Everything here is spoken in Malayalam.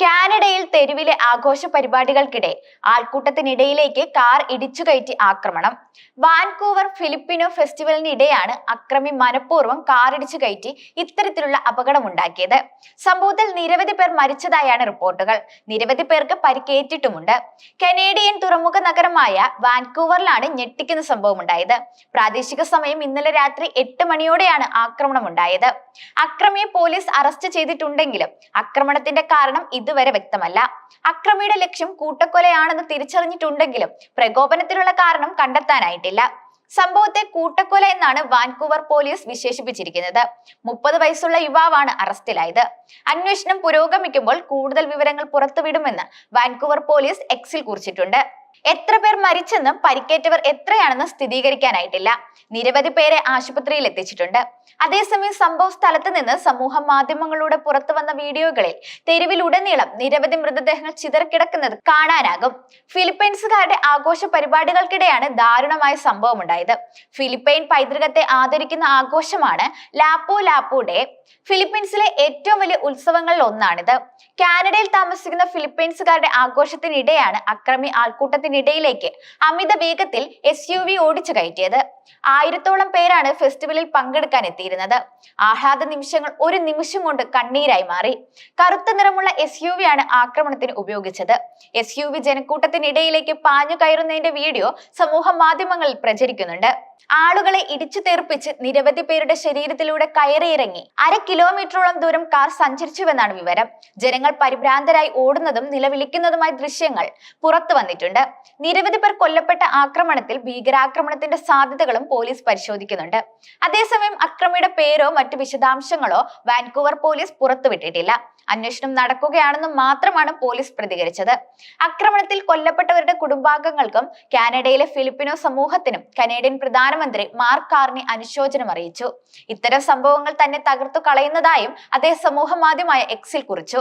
കാനഡയിൽ തെരുവിലെ ആഘോഷ പരിപാടികൾക്കിടെ ആൾക്കൂട്ടത്തിനിടയിലേക്ക് കാർ ഇടിച്ചു കയറ്റി ആക്രമണം. വാൻകൂവർ ഫിലിപ്പിനോ ഫെസ്റ്റിവലിനിടെയാണ് അക്രമി മനഃപൂർവം കാർ ഇടിച്ചു കയറ്റി ഇത്തരത്തിലുള്ള അപകടമുണ്ടാക്കിയത്. സംഭവത്തിൽ നിരവധി പേർ മരിച്ചതായാണ് റിപ്പോർട്ടുകൾ. നിരവധി പേർക്ക് പരിക്കേറ്റിട്ടുമുണ്ട്. കനേഡിയൻ തുറമുഖ നഗരമായ വാൻകൂവറിലാണ് ഞെട്ടിക്കുന്ന സംഭവം ഉണ്ടായത് പ്രാദേശിക സമയം ഇന്നലെ രാത്രി എട്ട് മണിയോടെയാണ് ആക്രമണം ഉണ്ടായത് അക്രമിയെ പോലീസ് അറസ്റ്റ് ചെയ്തിട്ടുണ്ടെങ്കിലും ആക്രമണത്തിന്റെ കാരണം ഇതുവരെ വ്യക്തമല്ല. അക്രമിയുടെ ലക്ഷ്യം കൂട്ടക്കൊലയാണെന്ന് തിരിച്ചറിഞ്ഞിട്ടുണ്ടെങ്കിലും പ്രകോപനത്തിനുള്ള കാരണം കണ്ടെത്താനായിട്ടില്ല. സംഭവത്തെ കൂട്ടക്കൊല എന്നാണ് വാൻകൂവർ പോലീസ് വിശേഷിപ്പിച്ചിരിക്കുന്നത്. മുപ്പത് വയസ്സുള്ള യുവാവാണ് അറസ്റ്റിലായത്. അന്വേഷണം പുരോഗമിക്കുമ്പോൾ കൂടുതൽ വിവരങ്ങൾ പുറത്തുവിടുമെന്ന് വാൻകൂവർ പോലീസ് എക്സിൽ കുറിച്ചിട്ടുണ്ട്. എത്ര പേർ മരിച്ചെന്നും പരിക്കേറ്റവർ എത്രയാണെന്നും സ്ഥിരീകരിക്കാനായിട്ടില്ല. നിരവധി പേരെ ആശുപത്രിയിൽ എത്തിച്ചിട്ടുണ്ട്. അതേസമയം സംഭവ സ്ഥലത്ത് നിന്ന് സമൂഹ മാധ്യമങ്ങളിലൂടെ പുറത്തു വന്ന വീഡിയോകളിൽ തെരുവിലുടനീളം നിരവധി മൃതദേഹങ്ങൾ ചിതറിക്കിടക്കുന്നത് കാണാനാകും. ഫിലിപ്പൈൻസുകാരുടെ ആഘോഷ പരിപാടികൾക്കിടെയാണ് ദാരുണമായ സംഭവം ഉണ്ടായത് ഫിലിപ്പൈൻ പൈതൃകത്തെ ആദരിക്കുന്ന ആഘോഷമാണ് ലാപ്പോ ലാപ്പോ ഡേ ഫിലിപ്പീൻസിലെ ഏറ്റവും വലിയ ഉത്സവങ്ങളിൽ ഒന്നാണിത്. കാനഡയിൽ താമസിക്കുന്ന ഫിലിപ്പീൻസുകാരുടെ ആഘോഷത്തിനിടെയാണ് അക്രമി ആൾക്കൂട്ടത്തിനിടയിലേക്ക് അമിത വേഗത്തിൽ എസ് യു വി ഓടിച്ചു കയറ്റിയത്. ആയിരത്തോളം പേരാണ് ഫെസ്റ്റിവലിൽ പങ്കെടുക്കാൻ എത്തിയിരുന്നത്. ആഹ്ലാദ നിമിഷങ്ങൾ ഒരു നിമിഷം കൊണ്ട് കണ്ണീരായി മാറി. കറുത്ത നിറമുള്ള എസ് യു വി ആണ് ആക്രമണത്തിന് ഉപയോഗിച്ചത്. എസ് യു വി ജനക്കൂട്ടത്തിനിടയിലേക്ക് പാഞ്ഞു കയറുന്നതിന്റെ വീഡിയോ സമൂഹ മാധ്യമങ്ങളിൽ പ്രചരിക്കുന്നുണ്ട്. ആളുകളെ ഇടിച്ചു തെറിപ്പിച്ച് നിരവധി പേരുടെ ശരീരത്തിലൂടെ കയറിയിറങ്ങി. അര കിലോമീറ്ററോളം ദൂരം കാർ സഞ്ചരിച്ചുവെന്നാണ് വിവരം. ജനങ്ങൾ പരിഭ്രാന്തരായി ഓടുന്നതും നിലവിളിക്കുന്നതുമായ ദൃശ്യങ്ങൾ പുറത്തു വന്നിട്ടുണ്ട്. നിരവധി പേർ കൊല്ലപ്പെട്ട ആക്രമണത്തിൽ ഭീകരാക്രമണത്തിന്റെ സാധ്യതകളും പോലീസ് പരിശോധിക്കുന്നുണ്ട്. അതേസമയം അക്രമിയുടെ പേരോ മറ്റു വിശദാംശങ്ങളോ വാൻകൂവർ പോലീസ് പുറത്തുവിട്ടിട്ടില്ല. അന്വേഷണം നടക്കുകയാണെന്ന് മാത്രമാണ് പോലീസ് പ്രതികരിച്ചത്. ആക്രമണത്തിൽ കൊല്ലപ്പെട്ടവരുടെ കുടുംബാംഗങ്ങൾക്കും കാനഡയിലെ ഫിലിപ്പിനോ സമൂഹത്തിനും കനേഡിയൻ പ്രധാനമന്ത്രി മാർക്ക് കാർണി അനുശോചനം അറിയിച്ചു. ഇത്തരം സംഭവങ്ങൾ തന്നെ തകർത്തു കളയുന്നതായും അദ്ദേഹം സമൂഹ മാധ്യമമായ എക്സിൽ കുറിച്ചു.